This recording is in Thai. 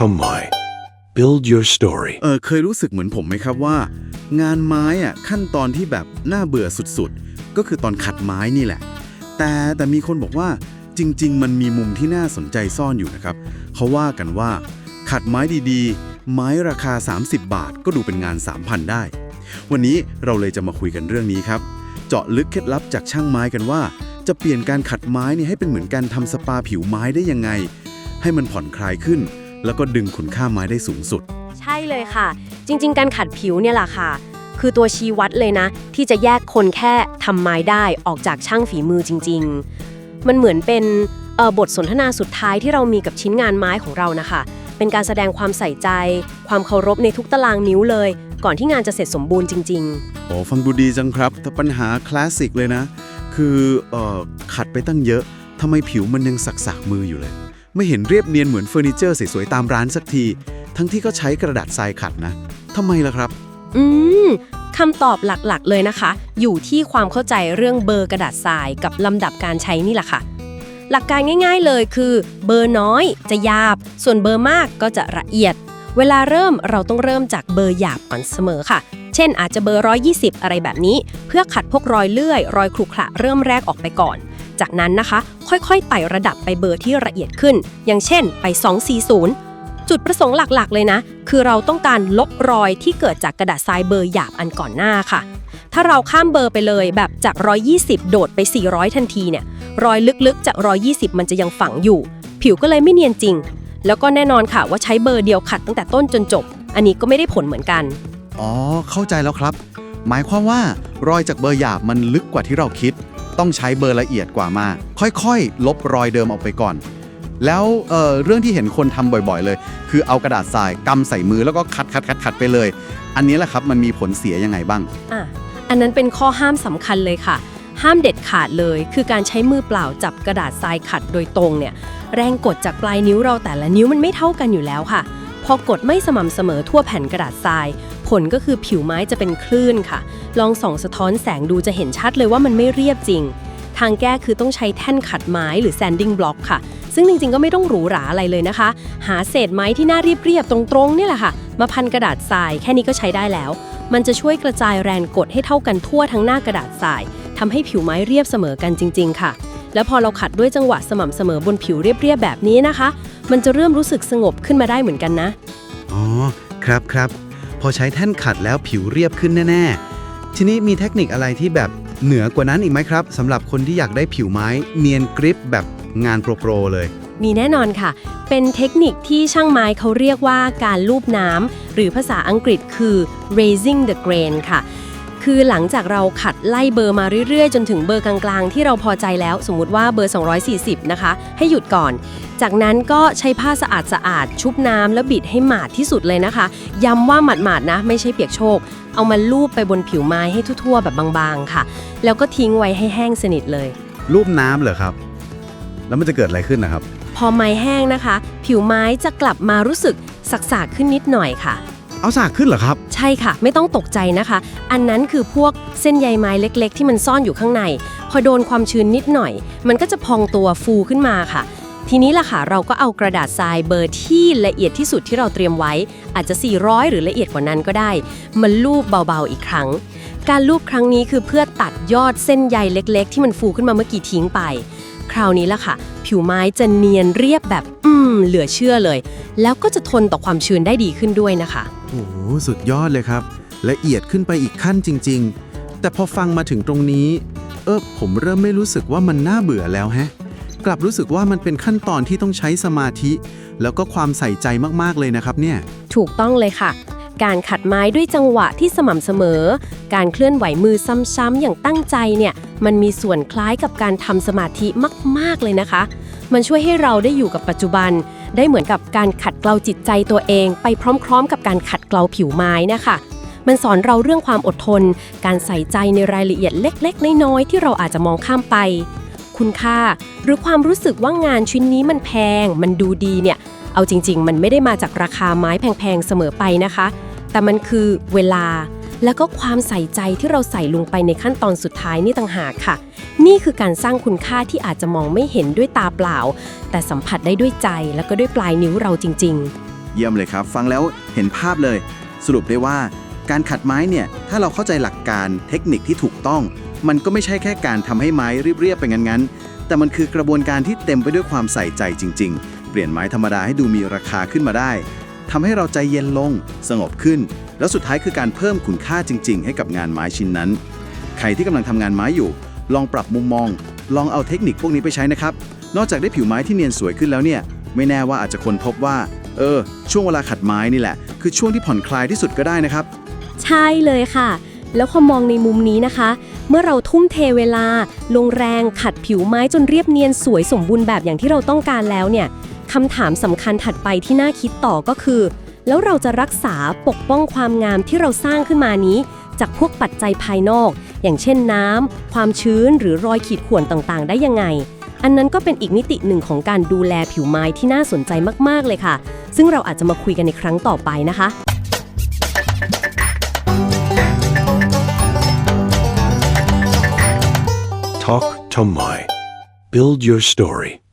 Tomoy. Build your story. เออเคยรู้สึกเหมือนผมไหมครับว่า งานไม้อะขั้นตอนที่แบบน่าเบื่อสุดๆ ก็คือตอนขัดไม้นี่แหละ แต่แต่มีคนบอกว่าจริง ๆ มันมีมุมที่น่าสนใจซ่อนอยู่นะครับ เขาว่ากันว่า ขัดไม้ดีๆ ไม้ราคา 30 บาทก็ดูเป็นงาน 3,000 ได้ วันนี้เราเลยจะมาคุยกันเรื่องนี้ครับ เจาะลึกเคล็ดลับจากช่างไม้กันว่า จะเปลี่ยนการขัดไม้นี่ให้เป็นเหมือนการทำสปาผิวไม้ได้ยังไง ให้มันผ่อนคลายขึ้น แล้วก็ดึงคุณค่าไม้ได้สูงสุด ใช่เลยค่ะ จริง ๆ การขัดผิวเนี่ยแหละค่ะ คือตัวชี้วัดเลยนะ ที่จะแยกคนแค่ทำไม้ได้ออกจากช่างฝีมือจริง ๆ มันเหมือนเป็นเอ่อบทสนทนาสุดท้ายที่เรามีกับชิ้นงานไม้ของเรานะคะ เป็นการแสดงความใส่ใจ ความเคารพในทุกตารางนิ้วเลย ก่อนที่งานจะเสร็จสมบูรณ์จริงโอ้ฟังดูดีจังครับ แต่ปัญหาคลาสสิกเลยนะ คือเอ่อขัดไปตั้งเยอะทำไมผิวมันยังสักๆมืออยู่เลย ไม่เห็นเรียบเนียนเหมือนเฟอร์นิเจอร์สวยๆตามร้านสักที ทั้งที่ก็ใช้กระดาษทรายขัดนะทำไมล่ะครับ อืมคำตอบหลักๆ เลยนะคะ อยู่ที่ความเข้าใจเรื่องเบอร์กระดาษทรายกับลำดับการใช้นี่แหละค่ะ หลักการง่ายๆเลยคือ เบอร์น้อยจะหยาบ ส่วนเบอร์มากก็จะละเอียด เวลาเริ่มเราต้องเริ่มจากเบอร์หยาบก่อนเสมอค่ะ เช่นอาจจะเบอร์ 120 อะไรแบบนี้ เพื่อขัดพวกรอยเลื่อย รอยขรุขระเริ่มแรกออกไปก่อน จากนั้นนะคะ ค่อยๆไต่ระดับไปเบอร์ที่ละเอียดขึ้น อย่างเช่นไป 240 จุดประสงค์หลักๆ เลยนะ คือเราต้องการลบรอยที่เกิดจากกระดาษทรายเบอร์หยาบอันก่อนหน้าค่ะ ถ้าเราข้ามเบอร์ไปเลยแบบจาก 120 โดดไป 400 ทันทีเนี่ยรอยลึกๆ จาก 120 มันจะยังฝังอยู่ ผิวก็เลยไม่เนียนจริง แล้วก็แน่นอนค่ะว่าใช้เบอร์เดียวขัดตั้งแต่ต้นจนจบ อันนี้ก็ไม่ได้ผลเหมือนกัน อ๋อ เข้าใจแล้วครับ หมายความว่ารอยจากเบอร์หยาบมันลึกกว่าที่เราคิด ต้องใช้เบอร์ละเอียดกว่ามาก ค่อยๆ ลบรอยเดิมออกไปก่อน แล้วเเรื่องที่เห็นคนทำบ่อยๆ เลย คือเอากระดาษทรายกำใส่มือแล้วก็คัดคัดคัดคัดไปเลย อันนี้แหละครับมันมีผลเสียยังไงบ้างอะอันนั้นเป็นข้อห้ามสำคัญเลยค่ะ ห้ามเด็ดขาดเลย คือการใช้มือเปล่าจับกระดาษทรายขัดโดยตรงเนี่ยแรงกดจากปลายนิ้วเราแต่ละนิ้วมันไม่เท่ากันอยู่แล้วค่ะพอกดไม่สม่ำเสมอทั่วแผ่นกระดาษทราย ผลก็คือผิวไม้จะเป็นคลื่นค่ะ ลองส่องสะท้อนแสงดูจะเห็นชัดเลยว่ามันไม่เรียบจริง ทางแก้คือต้องใช้แท่นขัดไม้หรือ sanding block ค่ะ ซึ่งจริงๆ ก็ไม่ต้องหรูหราอะไรเลยนะคะ หาเศษไม้ที่หน้าเรียบๆ ตรงๆเนี่ยแหละค่ะ มาพันกระดาษทรายแค่นี้ก็ใช้ได้แล้ว มันจะช่วยกระจายแรงกดให้เท่ากันทั่วทั้งหน้ากระดาษทรายทำให้ผิวไม้เรียบเสมอกันจริง ๆ ค่ะ แล้วพอเราขัดด้วยจังหวะสม่ำเสมอบนผิวเรียบๆ แบบนี้นะคะ มันจะเริ่มรู้สึกสงบขึ้นมาได้เหมือนกันนะ อ๋อ ครับครับ อใช้แท่นขัดแล้วผิวเรียบขึ้นแน่ ๆ ทีนี้มีเทคนิคอะไรที่แบบเหนือกว่านั้นอีกไหมครับสำหรับคนที่อยากได้ผิวไม้ เนียนกริปแบบงานโปรโปรเลย มีแน่นอนค่ะ เป็นเทคนิคที่ช่างไม้เขาเรียกว่าการลูบน้ำหรือภาษาอังกฤษคือ raising the grain ค่ะ คือหลังจากเราขัดไล่เบอร์มาเรื่อยๆ จนถึงเบอร์กลางๆ ที่เราพอใจแล้ว สมมุติว่าเบอร์ 240 นะคะ ให้หยุดก่อน จากนั้นก็ใช้ผ้าสะอาดสะอาดๆชุบน้ำแล้วบิดให้หมาดที่สุดเลยนะคะ ย้ำว่าหมาดๆนะ ไม่ใช่เปียกโชก เอามาลูบไปบนผิวไม้ให้ทั่วๆ แบบบางๆ ค่ะ แล้วก็ทิ้งไว้ให้แห้งสนิทเลย รูปน้ำเหรอครับ แล้วมันจะเกิดอะไรขึ้นนะครับ พอไม้แห้งนะคะ ผิวไม้จะกลับมารู้สึกสักๆขึ้นนิดหน่อยค่ะ เอาสากขึ้นเหรอครับ ใช่ค่ะ ไม่ต้องตกใจนะคะ อันนั้นคือพวกเส้นใยไม้เล็กๆ ที่มันซ่อนอยู่ข้างใน พอโดนความชื้นนิดหน่อย มันก็จะพองตัวฟูขึ้นมาค่ะ ทีนี้ล่ะค่ะ เราก็เอากระดาษทรายเบอร์ที่ละเอียดที่สุดที่เราเตรียมไว้ อาจจะ 400 หรือละเอียดกว่านั้นก็ได้มาลูบเบาๆอีกครั้ง การลูบครั้งนี้คือเพื่อตัดยอดเส้นใยเล็ก ๆ ที่มันฟูขึ้นมาเมื่อกี้ทิ้งไป ราวนี้ล่ะค่ะ ผิวไม้จะเนียนเรียบแบบอืมเหลือเชื่อเลย แล้วก็จะทนต่อความชื้นได้ดีขึ้นด้วยนะคะ โอ้โหสุดยอดเลยครับ ละเอียดขึ้นไปอีกขั้นจริง ๆ แต่พอฟังมาถึงตรงนี้ เออผมเริ่มไม่รู้สึกว่ามันน่าเบื่อแล้วแฮะ กลับรู้สึกว่ามันเป็นขั้นตอนที่ต้องใช้สมาธิ แล้วก็ความใส่ใจมากๆเลยนะครับเนี่ย ถูกต้องเลยค่ะ การขัดไม้ด้วยจังหวะที่สม่ำเสมอ การเคลื่อนไหวมือซ้ำๆอย่างตั้งใจเนี่ย มันมีส่วนคล้ายกับการทำสมาธิมาก ๆ เลยนะคะ มันช่วยให้เราได้อยู่กับปัจจุบัน ได้เหมือนกับการขัดเกลาจิตใจตัวเอง ไปพร้อม ๆ กับการขัดเกลาผิวไม้นะคะ มันสอนเราเรื่องความอดทน การใส่ใจในรายละเอียดเล็ก ๆ น้อยๆที่เราอาจจะมองข้ามไป คุณค่า หรือความรู้สึกว่างานชิ้นนี้มันแพง มันดูดีเนี่ยเอาจริง ๆ มันไม่ได้มาจากราคาไม้แพง ๆ เสมอไปนะคะ แต่มันคือเวลา แล้วก็ความใส่ใจที่เราใส่ลงไปในขั้นตอนสุดท้ายนี่ต่างหากค่ะ นี่คือการสร้างคุณค่าที่อาจจะมองไม่เห็นด้วยตาเปล่า แต่สัมผัสได้ด้วยใจแล้วก็ด้วยปลายนิ้วเราจริง ๆ เยี่ยมเลยครับ ฟังแล้วเห็นภาพเลย สรุปได้ว่าการขัดไม้เนี่ย ถ้าเราเข้าใจหลักการเทคนิคที่ถูกต้อง มันก็ไม่ใช่แค่การทำให้ไม้เรียบๆไปงั้นๆ แต่มันคือกระบวนการที่เต็มไปด้วยความใส่ใจจริง ๆ เปลี่ยนไม้ธรรมดาให้ดูมีราคาขึ้นมาได้ ทำให้เราใจเย็นลง สงบขึ้น แล้วสุดท้ายคือการเพิ่มคุณค่าจริง ๆ ให้กับงานไม้ชิ้นนั้น ใครที่กำลังทำงานไม้อยู่ ลองปรับมุมมอง ลองเอาเทคนิคพวกนี้ไปใช้นะครับ นอกจากได้ผิวไม้ที่เนียนสวยขึ้นแล้วเนี่ย ไม่แน่ว่าอาจจะคนพบว่า เออ ช่วงเวลาขัดไม้นี่แหละ คือช่วงที่ผ่อนคลายที่สุดก็ได้นะครับ ใช่เลยค่ะ แล้วพอมองในมุมนี้นะคะ เมื่อเราทุ่มเทเวลา ลงแรงขัดผิวไม้จนเรียบเนียนสวยสมบูรณ์แบบอย่างที่เราต้องการแล้วเนี่ย คำถามสำคัญถัดไปที่น่าคิดต่อก็คือ แล้วเราจะรักษาปกป้องความงามที่เราสร้างขึ้นมานี้ จากพวกปัจจัยภายนอก อย่างเช่นน้ำความชื้นหรือรอยขีดข่วนต่างๆ ได้ยังไง อันนั้นก็เป็นอีกมิติหนึ่งของการดูแลผิวไม้ที่น่าสนใจมากๆเลยค่ะ ซึ่งเราอาจจะมาคุยกันในครั้งต่อไปนะคะ Talk Tomai. Build your story.